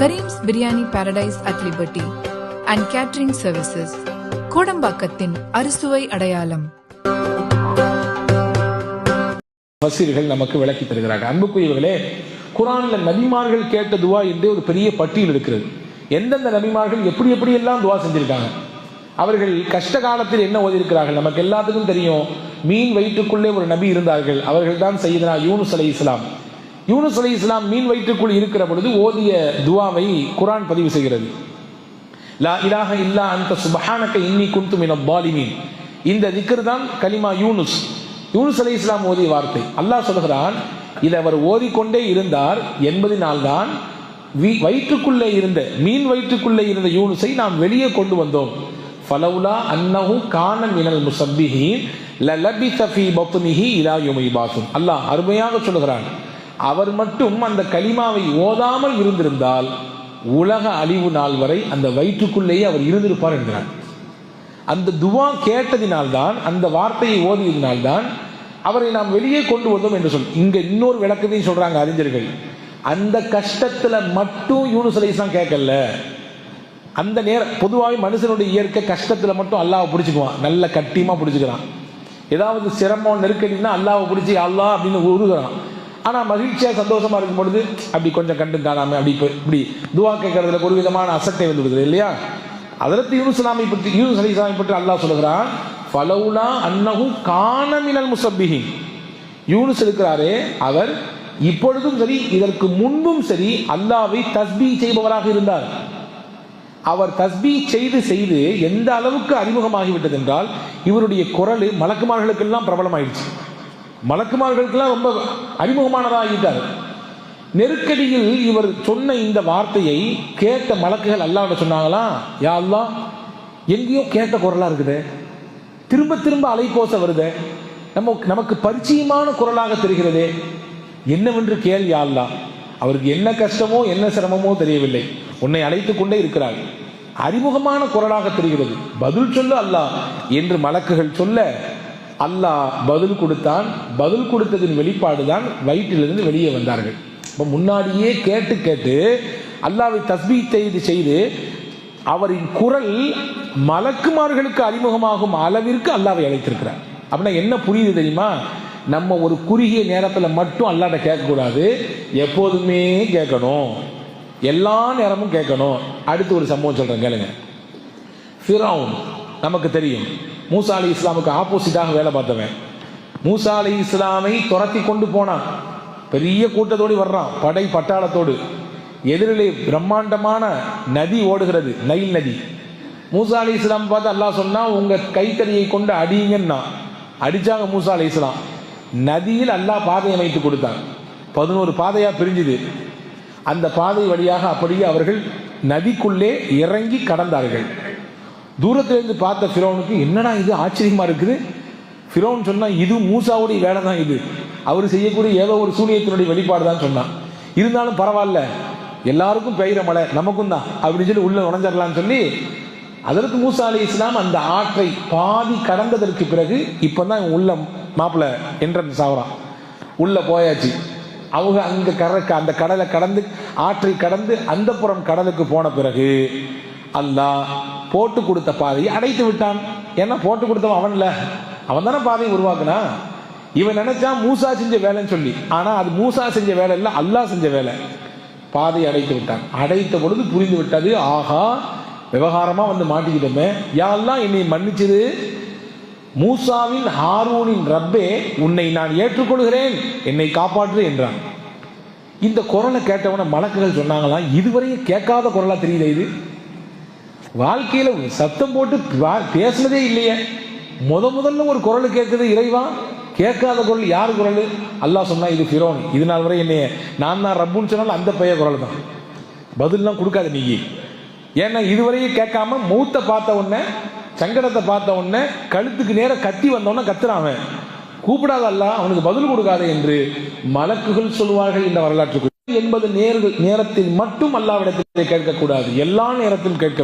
Karim's biryani paradise at liberty and catering services கோடம்பாக்கத்தின் அறுசுவை அடையாளம் பசீர்கள் நமக்கு விளக்கி தருகிறார்கள். அன்புக்குரியவர்களே குரான்ல நபிமார்கள் கேட்ட துவா என்று ஒரு பெரிய பட்டியல் இருக்கிறது. எந்தெந்த நபிமார்கள் எப்படி எப்படி எல்லாம் துவா செஞ்சிருக்காங்க? அவர்கள் கஷ்ட காலத்தில் என்ன ஓதியிருக்கிறார்கள்? நமக்கு எல்லாத்துக்கும் தெரியும். மீன் வயிற்றுக்குள்ளே ஒரு நபி இருந்தார்கள். அவர்கள் தான் செய்தனா யூனுஸ் அலி இஸ்லாம் யூனுஸ் அலி இஸ்லாம் மீன் வயிற்றுக்குள் இருக்கிற பொழுது ஓதிய துவாவை குரான் பதிவு செய்கிறது. லா இலாக இல்லா அந்த சுபஹானக்க இன்னி குன்து மின பாலிமீன். இந்த திக்கர் தான் கலிமா யூனுஸ். யூனுஸ் அலி இஸ்லாம் ஓதிய வார்த்தை. அல்லாஹ் சொல்கிறான் இதை அவர் ஓதிக்கொண்டே இருந்தார் என்பதனால் தான் வி- வயிற்றுக்குள்ளே இருந்த மீன் வயிற்றுக்குள்ளே இருந்த யூனுஸை நாம் வெளியே கொண்டு வந்தோம். ஃபலவுலா அன்னஹு கான மினல் முசப்பிஹீன் லலபித ஃபீ பத்னிஹி இலா யுமை பாசும் அல்லாஹ் அருமையாக சொல்கிறான் அவர் மட்டும் அந்த கலிமாவை ஓதாமல் இருந்திருந்தால் உலக அழிவு நாள் வரை அந்த வயிற்றுக்குள்ளேயே அவர் இருந்திருப்பார் என்கிறார். அந்த துவா கேட்டதினால்தான் அந்த வார்த்தையை ஓதியதினால்தான் அவரை நாம் வெளியே கொண்டு வந்தோம் என்று சொல் இங்க இன்னொரு விளக்கத்தையும் சொல்றாங்க அறிஞர்கள். அந்த கஷ்டத்துல மட்டும் யூனுஸ் கேட்கல. அந்த நேரம் பொதுவாகவே மனுஷனுடைய இயற்கை கஷ்டத்துல மட்டும் அல்லாவை பிடிச்சிக்குவான். நல்ல கட்டியமா பிடிச்சிக்கிறான். ஏதாவது சிரமம் நெருக்கடினா அல்லாவை பிடிச்சி அல்லாஹ் அப்படின்னு உருகிறான். ஆனால் மகிழ்ச்சியாக சந்தோஷமாக இருக்கும் பொழுது அப்படி கொஞ்சம் கண்டு காணாம அப்படி இப்போ இப்படி துவா கேட்கறதுல ஒரு விதமான அசட்டை வந்து விடுது இல்லையா? அதற்கு யூனுஸ் பற்றி யூனுஸ் அலி இஸ்லாமை பற்றி அல்லாஹ் சொல்கிறான் ஃபலவுலா அன்னகும் காணமினல் முசப்பிஹின். யூனுஸ் இருக்கிறாரே அவர் இப்பொழுதும் சரி இதற்கு முன்பும் சரி அல்லாவை தஸ்பீ செய்பவராக இருந்தார். அவர் தஸ்பீ செய்து செய்து எந்த அளவுக்கு அறிமுகமாகிவிட்டது என்றால் இவருடைய குரல் மலக்குமார்களுக்கெல்லாம் பிரபலமாயிடுச்சு. மலக்குமார்களுக்கெல்லாம் ரொம்ப அறிமுகமானதாகிட்டார். நெருக்கடியில் இவர் சொன்ன இந்த வார்த்தையை கேட்ட மலக்குகள் அல்லாஹ்விட சொன்னாங்களா? யா எங்கேயோ கேட்ட குரலாக இருக்குது. திரும்ப திரும்ப அலைக்கோச வருதே. நம்ம நமக்கு பரிச்சயமான குரலாக தெரிகிறதே. என்னவென்று கேள் யா அவருக்கு என்ன கஷ்டமோ என்ன சிரமமோ தெரியவில்லை. உன்னை அழைத்து கொண்டே இருக்கிறார். அறிமுகமான குரலாக தெரிகிறது. பதில் சொல்லு அல்லா என்று மலக்குகள் சொல்ல அல்லாஹ் பதில் கொடுத்தான். பதில் கொடுத்ததின் வெளிப்பாடு தான் வயிற்றிலிருந்து வெளியே வந்தார்கள். இப்போ முன்னாடியே கேட்டு கேட்டு அல்லாவை தஸ்பீ செய்து செய்து அவரின் குரல் மலக்குமார்களுக்கு அறிமுகமாகும் அளவிற்கு அல்லாவை அழைத்திருக்கிறார். அப்படின்னா என்ன புரியுது தெரியுமா? நம்ம ஒரு குறுகிய நேரத்தில் மட்டும் அல்லாட்ட கேட்கக்கூடாது. எப்போதுமே கேட்கணும். எல்லா நேரமும் கேட்கணும். அடுத்து ஒரு சம்பவம் சொல்கிறேன் கேளுங்க. ஃபிரௌன். நமக்கு தெரியும். மூசா அலி இஸ்லாமுக்கு ஆப்போசிட்டாக வேலை பார்த்தவன். மூசா அலி இஸ்லாமை துரத்தி கொண்டு போனான். பெரிய கூட்டத்தோடு வர்றான் படை பட்டாளத்தோடு. எதிரிலே பிரம்மாண்டமான நதி ஓடுகிறது நைல் நதி. மூசா அலி இஸ்லாம் பார்த்து அல்லாஹ் சொன்னா உங்க கைத்தறியை கொண்டு அடியுங்கன்னா அடிச்சாங்க மூசா அலி இஸ்லாம். நதியில் அல்லாஹ் பாதை அமைத்து கொடுத்தான். பதினோரு பாதையா பிரிஞ்சுது. அந்த பாதை வழியாக அப்படியே அவர்கள் நதிக்குள்ளே இறங்கி கடந்தார்கள். தூரத்திலேருந்து பார்த்த ஃபிரோனுக்கு என்னடா இது ஆச்சரியமாக இருக்குது? ஃபிரோன் சொன்னால் இது மூசாவுடைய வேலை தான் இது. அவர் செய்யக்கூடிய ஏதோ ஒரு சூனியத்தினுடைய வெளிப்பாடு தான் சொன்னான். இருந்தாலும் பரவாயில்ல எல்லாருக்கும் பெய்கிற மழை நமக்கும் தான். அப்படின்னு சொல்லி உள்ள நுழைஞ்சிடலாம்னு சொல்லி அதற்கு மூசா அலி இஸ்லாம் அந்த ஆற்றை பாதி கடந்ததற்கு பிறகு இப்போ தான் உள்ள மாப்பிள்ள என்ட்ரன்ஸ் ஆகிறான் உள்ள போயாச்சு. அவங்க அங்கே கரை அந்த கடலை கடந்து ஆற்றை கடந்து அந்த புறம் கடலுக்கு போன பிறகு அல்லாஹ் போட்டு கொடுத்த பாதையை அடைத்து விட்டான். ஏன்னா போட்டு கொடுத்தவன் அவன்ல. அவன் தானே பாதையை உருவாக்குனா? இவன் நினைச்சா மூசா செஞ்ச வேலைன்னு சொல்லி. ஆனா அது மூசா செஞ்ச வேலை இல்லை அல்லாஹ் செஞ்ச வேலை. பாதை அடைத்து விட்டான். அடைத்த பொழுது புரிந்து விட்டது ஆஹா விவகாரமா வந்து மாட்டிக்கிட்டோமே. யாரெல்லாம் என்னை மன்னிச்சது மூசாவின் ஹாரூனின் ரப்பே உன்னை நான் ஏற்றுக்கொள்கிறேன். என்னை காப்பாற்று என்றான். இந்த குரலை கேட்டவன மலக்குகள் சொன்னாங்களாம் இதுவரையும் கேட்காத குரலா தெரியல இது? வாழ்க்கையில சத்தம் போட்டு பேசுனதே இல்லையே. முத முதல்ல ஒரு குரல் கேட்குது இறைவா கேட்காத குரல் யார் குரல்? அல்லாஹ் சொன்னா இது ஃபிரோன் இது நாள் வரை என்னைய. நான் தான் ரப்புன்னு சொன்னாலும் அந்த பைய குரல் தான். பதிலாம் கொடுக்காது நீ. ஏன்னா இதுவரையும் கேட்காம மூத்த பார்த்த உடனே சங்கடத்தை பார்த்த உடனே கழுத்துக்கு நேரம் கத்தி வந்தோடனே கத்துறான் அவன். கூப்பிடாத அல்ல அவனுக்கு பதில் கொடுக்காத என்று மலக்குகள் சொல்வார்கள் இந்த வரலாற்றுக்கு என்பது நேர்கள் நேரத்தில் மட்டும் அல்லாவிடத்தில் கேட்கக்கூடாது. எல்லா நேரத்திலும் கேட்க